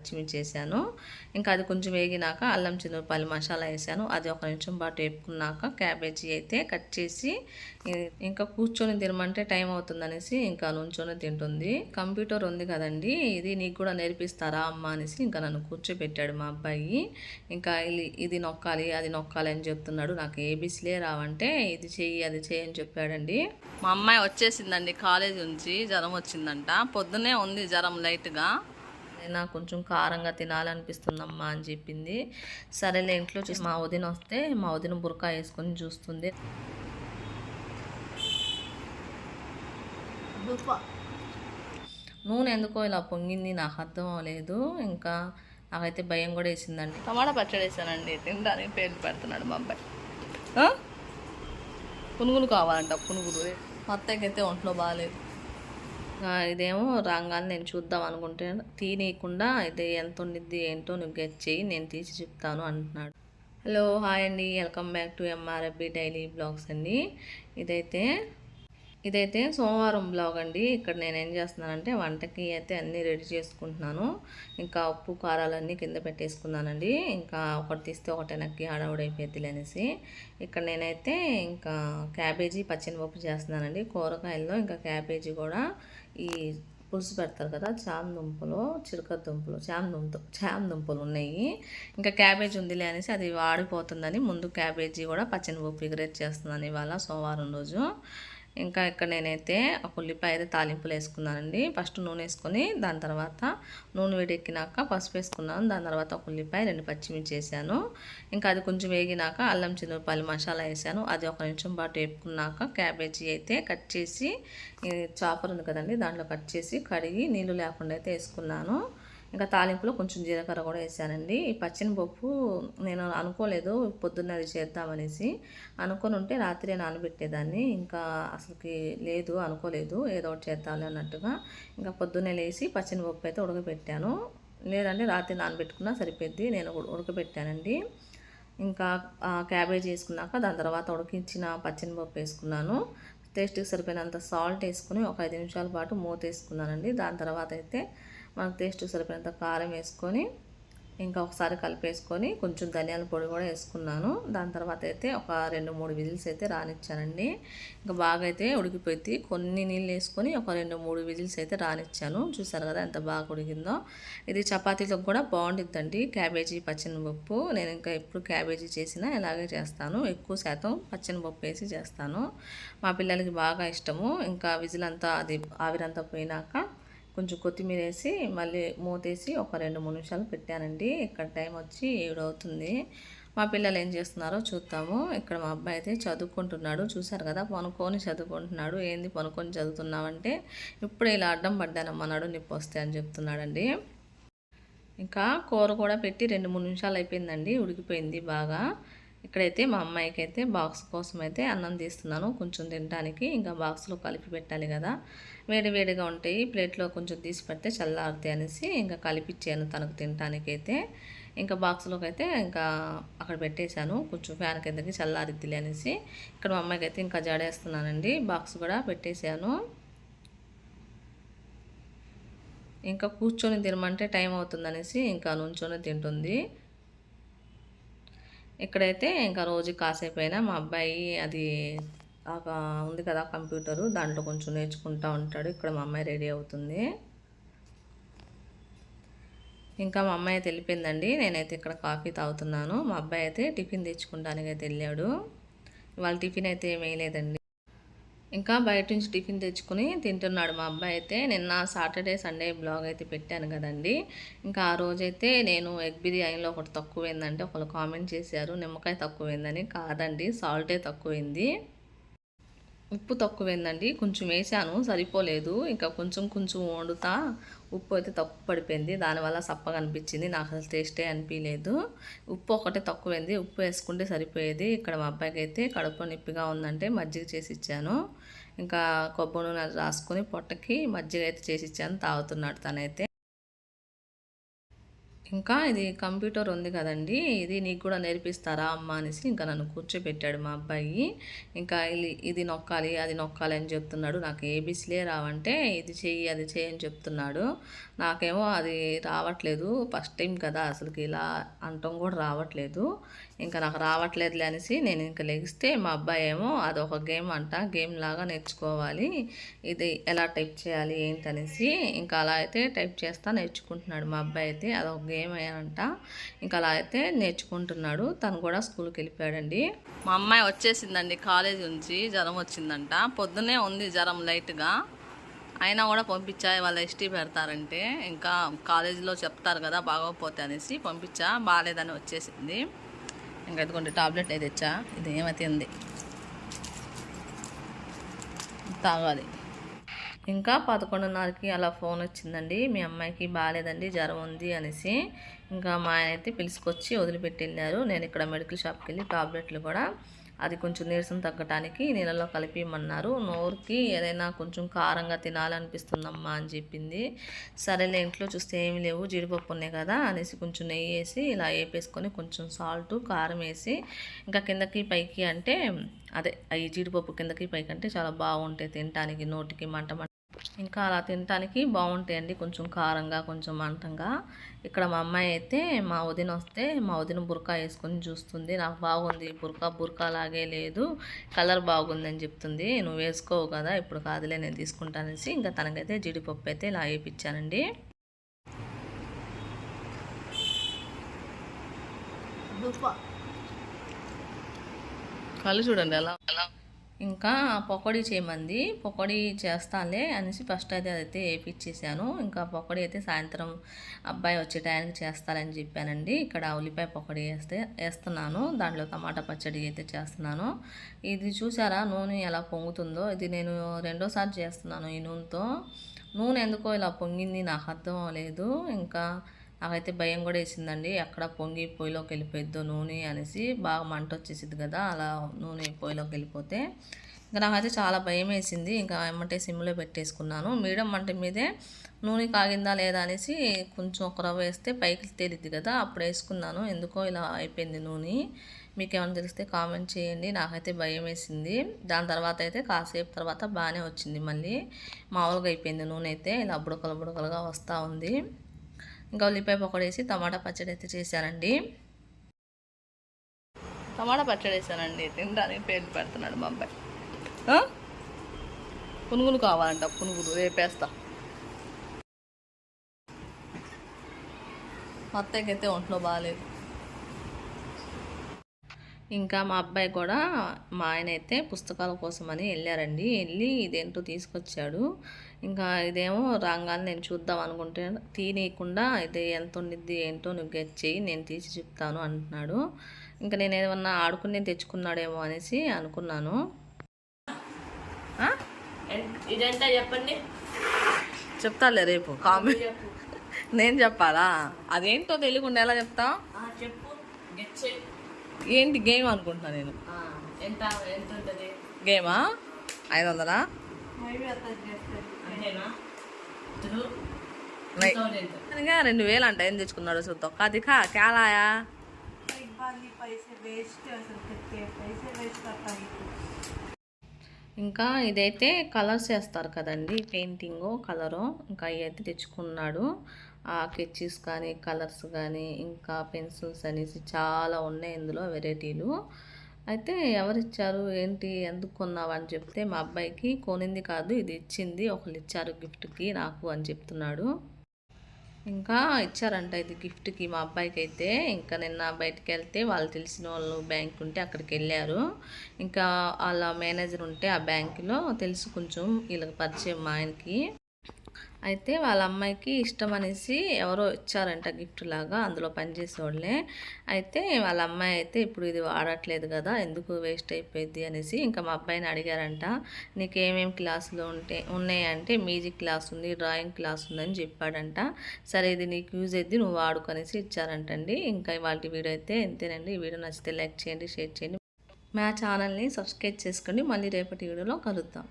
పచ్చిమిర్చి వేసాను ఇంకా అది కొంచెం వేగినాక అల్లం చిన్నపల్లి మసాలా వేసాను అది ఒక నిమిషం పాటు వేపుకున్నాక క్యాబేజీ అయితే కట్ చేసి ఇంకా కూర్చొని తినమంటే టైం అవుతుందనేసి ఇంకా నుంచొని తింటుంది. కంప్యూటర్ ఉంది కదండి ఇది నీకు కూడా నేర్పిస్తారా అమ్మ అనేసి ఇంకా నన్ను కూర్చోబెట్టాడు మా అబ్బాయి. ఇంకా ఇది- ఇది నొక్కాలి అది నొక్కాలి అని చెప్తున్నాడు. నాకు ఏబీసీలే రావంటే ఇది చెయ్యి అది చెయ్యి అని చెప్పాడండి. మా అమ్మాయి వచ్చేసిందండి కాలేజ్ నుంచి జ్వరం వచ్చిందంట. పొద్దునే ఉంది జ్వరం లైట్గా. నాకు కొంచెం కారంగా తినాలనిపిస్తుందమ్మా అని చెప్పింది. సరేలే ఇంట్లో చూసి మా వదిన వస్తే మా వదిన బురకా వేసుకొని చూస్తుంది. నూనె ఎందుకో ఇలా పొంగింది నాకు అర్థం అవ్వలేదు. ఇంకా నాకైతే భయం కూడా వేసిందండి. టమాటా పచ్చడి వేసానండి తినడానికి పేర్లు పెడుతున్నాడు మా అబ్బాయి? పునుగులు కావాలంట పునుగులు. అత్తయ్యకైతే ఒంట్లో బాగాలేదు ఇదేమో రాగానే నేను చూద్దాం అనుకుంటే తీయకుండా ఇది ఎంత ఉండిద్ది ఏంటో నువ్వు గెట్ చేయి నేను తీసి చెప్తాను అంటున్నాడు. హలో హాయ్ అండి. Welcome back to MRFB daily blogs అండి. ఇదైతే ఇదైతే సోమవారం బ్లాగ్ అండి. ఇక్కడ నేను ఏం చేస్తున్నానంటే వంటకి అయితే అన్నీ రెడీ చేసుకుంటున్నాను. ఇంకా ఉప్పు కారాలన్నీ కింద పెట్టేసుకున్నానండి. ఇంకా ఒకటి తీస్తే ఒకటి వెనక్కి హడావుడైపోద్ది అనేసి. ఇక్కడ నేనైతే ఇంకా క్యాబేజీ పచ్చెనపప్పు చేస్తున్నానండి. కూరగాయల్లో ఇంకా క్యాబేజీ కూడా ఈ పులుసు పెడతారు కదా చామ దుంపలు చిలక దుంపలు చామ దుంప చామ దుంపలు ఉన్నాయి. ఇంకా క్యాబేజీ ఉందిలే అనేసి అది వాడిపోతుందని ముందు క్యాబేజీ కూడా పచ్చని పప్పు ఎగరేట్ చేస్తున్నాను ఇవాళ సోమవారం రోజు. ఇంకా ఇక్కడ నేనైతే ఒక ఉల్లిపాయ అయితే తాలింపులు వేసుకున్నానండి. ఫస్ట్ నూనె వేసుకొని దాని తర్వాత నూనె వేడెక్కినాక పసుపు వేసుకున్నాను. దాని తర్వాత ఒక ఉల్లిపాయ రెండు పచ్చిమిర్చి వేసాను. ఇంకా అది కొంచెం వేగినాక అల్లం చిన్నపల్లి మసాలా వేసాను. అది ఒక నిమిషం పాటు వేపుకున్నాక క్యాబేజీ అయితే కట్ చేసి చాపర్ ఉంది కదండి దాంట్లో కట్ చేసి కడిగి నీళ్ళు లేకుండా అయితే వేసుకున్నాను. ఇంకా తాలింపులో కొంచెం జీలకర్ర కూడా వేసానండి. ఈ పచ్చని పప్పు నేను అనుకోలేదు పొద్దున్న అది చేద్దామనేసి. అనుకొని ఉంటే రాత్రి నానబెట్టేదాన్ని. ఇంకా అసలుకి లేదు అనుకోలేదు. ఏదో ఒకటి చేద్దాం అన్నట్టుగా. ఇంకా పొద్దున్నే లేచి పచ్చని పప్పు అయితే ఉడకబెట్టాను. లేదంటే రాత్రి నానబెట్టుకున్నా సరిపోద్ది. నేను ఉడకబెట్టానండి. ఇంకా క్యాబేజ్ వేసుకున్నాక దాని తర్వాత ఉడికించిన పచ్చనిపప్పు వేసుకున్నాను. టేస్ట్కి సరిపోయినంత సాల్ట్ వేసుకుని ఒక ఐదు నిమిషాల పాటు మూత వేసుకున్నానండి. దాని తర్వాత అయితే మనకు టేస్ట్ సరిపోయినంత కారం వేసుకొని ఇంకా ఒకసారి కలిపేసుకొని కొంచెం ధనియాల పొడి కూడా వేసుకున్నాను. దాని తర్వాత అయితే ఒక రెండు మూడు విజిల్స్ అయితే రానిచ్చానండి. ఇంకా బాగా అయితే ఉడికిపోయి కొన్ని నీళ్ళు వేసుకొని ఒక రెండు మూడు విజిల్స్ అయితే రానిచ్చాను. చూసారు కదా ఎంత బాగా ఉడికిందో. ఇది చపాతీలకు కూడా బాగుంటుందండి క్యాబేజీ పచ్చనిపప్పు నేను ఇంకా ఎప్పుడు క్యాబేజీ చేసినా ఇలాగే చేస్తాను. ఎక్కువ శాతం పచ్చనిపప్పు వేసి చేస్తాను. మా పిల్లలకి బాగా ఇష్టము. ఇంకా విజిల్ అంతా అది ఆవిరంతా పోయినాక కొంచెం కొత్తిమీర వేసి మళ్ళీ మూతేసి ఒక రెండు మూడు నిమిషాలు పెట్టానండి. ఇక్కడ టైం వచ్చి ఏడు అవుతుంది. మా పిల్లలు ఏం చేస్తున్నారో చూద్దాము. ఇక్కడ మా అబ్బాయి అయితే చదువుకుంటున్నాడు. చూశారు కదా పనుకొని చదువుకుంటున్నాడు. ఏంది పనుకొని చదువుతున్నావంటే ఇప్పుడే ఇలా అడ్డం పడ్డానమ్మా నాడు నొప్పి వస్తే అని చెప్తున్నాడండి. ఇంకా కూర కూడా పెట్టి రెండు మూడు నిమిషాలు అయిపోయిందండి. ఉడికిపోయింది బాగా. ఇక్కడైతే మా అమ్మాయికి అయితే బాక్స్ కోసం అయితే అన్నం తీస్తున్నాను. కొంచెం తినడానికి ఇంకా బాక్స్లో కలిపి పెట్టాలి కదా. వేడి వేడిగా ఉంటాయి. ప్లేట్లో కొంచెం తీసి పెడితే చల్లారుతాయి అనేసి ఇంకా కలిపిచ్చాను తనకు తినడానికి అయితే ఇంకా బాక్స్లోకి అయితే ఇంకా అక్కడ పెట్టేశాను. కొంచెం ఫ్యాన్ కిందకి చల్లారిద్దిలే అనేసి. ఇక్కడ మా అమ్మాయికి అయితే ఇంకా జడేస్తున్నానండి. బాక్స్ కూడా పెట్టేశాను. ఇంకా కూర్చొని తినమంటే టైం అవుతుందనేసి ఇంకా నుంచొని తింటుంది. ఇక్కడైతే ఇంకా రోజు కాసేపైనా మా అబ్బాయి అది ఉంది కదా కంప్యూటరు దాంట్లో కొంచెం నేర్చుకుంటా ఉంటాడు. ఇక్కడ మా అమ్మాయి రెడీ అవుతుంది. ఇంకా మా అమ్మాయి తెలిపిందండి నేనైతే ఇక్కడ కాఫీ తాగుతున్నాను. మా అబ్బాయి అయితే టిఫిన్ తెచ్చుకుంటానికి అయితే వెళ్ళాడు. ఇవాళ టిఫిన్ అయితే ఏమీ లేదండి. ఇంకా బయట నుంచి టిఫిన్ తెచ్చుకుని తింటున్నాడు మా అబ్బాయి అయితే. నిన్న సాటర్డే సండే బ్లాగ్ అయితే పెట్టాను కదండి. ఇంకా ఆ రోజైతే నేను ఎగ్ బిర్యానీలో ఒకటి తక్కువైందంటే ఒకరు కామెంట్ చేశారు. నిమ్మకాయ తక్కువైందని. కాదండి సాల్టే తక్కువైంది. ఉప్పు తక్కువైందండి. కొంచెం వేసాను సరిపోలేదు. ఇంకా కొంచెం కొంచెం వండుతా ఉప్పు అయితే తక్కువ పడిపోయింది. దానివల్ల సప్పగా అనిపించింది. నాకు అసలు టేస్టే అనిపించలేదు ఉప్పు ఒకటే తక్కువైంది. ఉప్పు వేసుకుంటే సరిపోయేది. ఇక్కడ మా అబ్బాయికి అయితే కడుపు నొప్పిగా ఉందంటే మజ్జిగ చేసి ఇచ్చాను. ఇంకా కొబ్బరి నూనె రాసుకొని పొట్టకి మజ్జిగ అయితే చేసి ఇచ్చాను. తాగుతున్నాడు తనైతే. ఇంకా ఇది కంప్యూటర్ ఉంది కదండి ఇది నీకు కూడా నేర్పిస్తారా అమ్మ అనేసి ఇంకా నన్ను కూర్చోబెట్టాడు మా అబ్బాయి. ఇంకా ఇది ఇది నొక్కాలి అది నొక్కాలి అని చెప్తున్నాడు. నాకు ఏబీసీలే రావంటే ఇది చెయ్యి అది చెయ్యి అని చెప్తున్నాడు. నాకేమో అది రావట్లేదు ఫస్ట్ టైం కదా అసలుకి ఇలా అంటం కూడా రావట్లేదు. ఇంకా నాకు రావట్లేదులే అనేసి నేను ఇంకా లెగిస్తే మా అబ్బాయి ఏమో అది ఒక గేమ్ అంట గేమ్ లాగా నేర్చుకోవాలి. ఇది ఎలా టైప్ చేయాలి ఏంటనేసి ఇంకా అలా అయితే టైప్ చేస్తా నేర్చుకుంటున్నాడు మా అబ్బాయి అయితే అదొక గేమ్ అంట. ఇంకా అలా అయితే నేర్చుకుంటున్నాడు తను కూడా స్కూల్కి వెళ్ళిపోయాడండి. మా అమ్మాయి వచ్చేసిందండి కాలేజ్ నుంచి జ్వరం వచ్చిందంట. పొద్దునే ఉంది జ్వరం లైట్గా. అయినా కూడా పంపించా వాళ్ళ హిస్టరీ పెడతారంటే. ఇంకా కాలేజీలో చెప్తారు కదా బాగోకపోతే అనేసి పంపించా బాగాలేదని వచ్చేసింది. ఇంకా ఇదిగోండి టాబ్లెట్ అయితే తెచ్చా. ఇది ఏమైతే ఉంది? తాగాలి. ఇంకా పదకొండున్నరకి అలా ఫోన్ వచ్చిందండి. మీ అమ్మాయికి బాగాలేదండి జ్వరం ఉంది అనేసి. ఇంకా మా ఆయన అయితే పిలుచుకొచ్చి వదిలిపెట్టి వెళ్ళారు నేను ఇక్కడ మెడికల్ షాప్కి వెళ్ళి టాబ్లెట్లు కూడా అది కొంచెం నీరసం తగ్గటానికి నీళ్ళలో కలిపిమన్నారు నోరుకి ఏదైనా కొంచెం కారంగా తినాలనిపిస్తుందమ్మా అని చెప్పింది. సరేలే ఇంట్లో చూస్తే ఏమి లేవు జీడిపప్పు ఉన్నాయి కదా అనేసి కొంచెం నెయ్యి వేసి ఇలా వేపేసుకొని కొంచెం సాల్ట్ కారం వేసి ఇంకా కిందకి పైకి అంటే అదే ఈ జీడిపప్పు కిందకి పైకి అంటే చాలా బాగుంటాయి తినటానికి నోటికి మంట మంట ఇంకా అలా తినటానికి బాగుంటాయండి. కొంచెం కారంగా కొంచెం మంటంగా. ఇక్కడ మా అమ్మాయి అయితే మా వదిన వస్తే మా వదిన బురకా వేసుకొని చూస్తుంది. నాకు బాగుంది బురకా బురకా లాగే లేదు. కలర్ బాగుందని చెప్తుంది. నువ్వు వేసుకోవు కదా ఇప్పుడు కాదులే నేను తీసుకుంటానేసి ఇంకా తనకైతే జీడిపప్పు అయితే ఇలా వేయించానండి కళ్ళు చూడండి ఎలా ఎలా ఇంకా పకోడీ చేయమంది. పకోడీ చేస్తానులే అనేసి ఫస్ట్ అయితే అదైతే వేపించేసాను ఇంకా పకోడీ అయితే సాయంత్రం అబ్బాయి వచ్చే టైంకి చేస్తారని చెప్పానండి. ఇక్కడ ఉల్లిపాయ పకోడీ వేస్తే వేస్తున్నాను. దాంట్లో టమాటా పచ్చడి అయితే చేస్తున్నాను. ఇది చూసారా నూనె ఎలా పొంగుతుందో? ఇది నేను రెండోసారి చేస్తున్నాను ఈ నూనెతో. నూనె ఎందుకో ఇలా పొంగింది నాకు అర్థం అవ్వలేదు. ఇంకా నాకైతే భయం కూడా వేసిందండి. ఎక్కడ పొంగి పొయ్యిలోకి వెళ్ళిపోయిద్దో నూనె అనేసి బాగా మంట వచ్చేసింది కదా అలా నూనె పొయ్యిలోకి వెళ్ళిపోతే. ఇంకా నాకైతే చాలా భయం వేసింది. ఇంకా ఏమంటే సిమ్లో పెట్టేసుకున్నాను. మీడియం మంట మీదే నూనె కాగిందా లేదా అనేసి కొంచెం ఒక రవ్వ వేస్తే పైకి తేలిద్ది కదా అప్పుడు వేసుకున్నాను. ఎందుకో ఇలా అయిపోయింది నూనె. మీకు ఏమైనా తెలిస్తే కామెంట్ చేయండి. నాకైతే భయం వేసింది. దాని తర్వాత అయితే కాసేపు తర్వాత బాగానే వచ్చింది మళ్ళీ. మామూలుగా అయిపోయింది నూనె అయితే. ఇలా బుడకలు బుడకలుగా వస్తూ ఉంది. ఇంకా ఉల్లిపాయ పకోడీ వేసి టమాటా పచ్చడి అయితే చేశానండి టమాటా పచ్చడి వేసానండి తినడానికి పేర్లు పెడుతున్నాడు మా అబ్బాయి పునుగులు కావాలంట పునుగులు రేపేస్తా అత్తయ్యకైతే ఒంట్లో బాగాలేదు ఇంకా మా అబ్బాయి కూడా మా ఆయన అయితే పుస్తకాల కోసమని వెళ్ళారండి. వెళ్ళి ఇదేంటో తీసుకొచ్చాడు. ఇంకా ఇదేమో రాగానే నేను చూద్దాం అనుకుంటే తీయకుండా ఇది ఎంత ఉండిద్ది ఏంటో నువ్వు గెట్ చేయి నేను తీసి చెప్తాను అంటున్నాడు. ఇంకా నేను ఏమన్నా ఆడుకుని తెచ్చుకున్నాడేమో అనేసి అనుకున్నాను? ఇదంతా చెప్పండి. చెప్తాలే రేపు కామెంట్ నేను చెప్పాలా? అదేంటో తెలియకుండా ఎలా చెప్తా చెప్పు. ఏంటి గేమ్ అనుకుంటున్నా నేను. గేమా? ఐదు వందలా రెండు వేలు అంట ఏం తెచ్చుకున్నాడు అసలు తొక్క అది కా క్యాలాయా ఇంకా ఇదైతే కలర్స్ వేస్తారు కదండి పెయింటింగ్ కలరు. ఇంకా అయితే తెచ్చుకున్నాడు. ఆ కెచెస్ కానీ కలర్స్ కానీ ఇంకా పెన్సిల్స్ అనేసి చాలా ఉన్నాయి ఇందులో వెరైటీలు. అయితే ఎవరిచ్చారు? ఏంటి? ఎందుకు కొన్నావు? అని చెప్తే మా అబ్బాయికి కొనింది కాదు ఇది ఇచ్చింది ఒకళ్ళు ఇచ్చారు గిఫ్ట్కి నాకు అని చెప్తున్నాడు. ఇంకా ఇచ్చారంట ఇది గిఫ్ట్కి మా అబ్బాయికి అయితే ఇంకా నిన్న బయటికి వెళ్తే వాళ్ళు తెలిసిన వాళ్ళు బ్యాంక్ ఉంటే అక్కడికి వెళ్ళారు. ఇంకా వాళ్ళ మేనేజర్ ఉంటే ఆ బ్యాంకులో తెలుసు కొంచెం వీళ్ళకి పరిచయం మా ఆయనకి. అయితే వాళ్ళ అమ్మాయికి ఇష్టం అనేసి ఎవరో ఇచ్చారంట గిఫ్ట్ లాగా అందులో పనిచేసేవాళ్ళే. అయితే వాళ్ళ అమ్మాయి అయితే ఇప్పుడు ఇది వాడట్లేదు కదా ఎందుకు వేస్ట్ అయిపోయింది అనేసి ఇంకా మా అబ్బాయిని అడిగారంట. నీకు ఏమేమి క్లాసులు ఉంటే ఉన్నాయంటే మ్యూజిక్ క్లాస్ ఉంది డ్రాయింగ్ క్లాస్ ఉందని చెప్పాడంట. సరే ఇది నీకు యూజ్ అయ్యింది నువ్వు వాడుకొనేసి ఇచ్చారంటండి. ఇంకా ఇవాళ వీడియో అయితే ఎంతేనండి ఈ వీడియో నచ్చితే లైక్ చేయండి షేర్ చేయండి. మా ఛానల్ని సబ్స్క్రైబ్ చేసుకోండి. మళ్ళీ రేపటి వీడియోలో కలుద్దాం.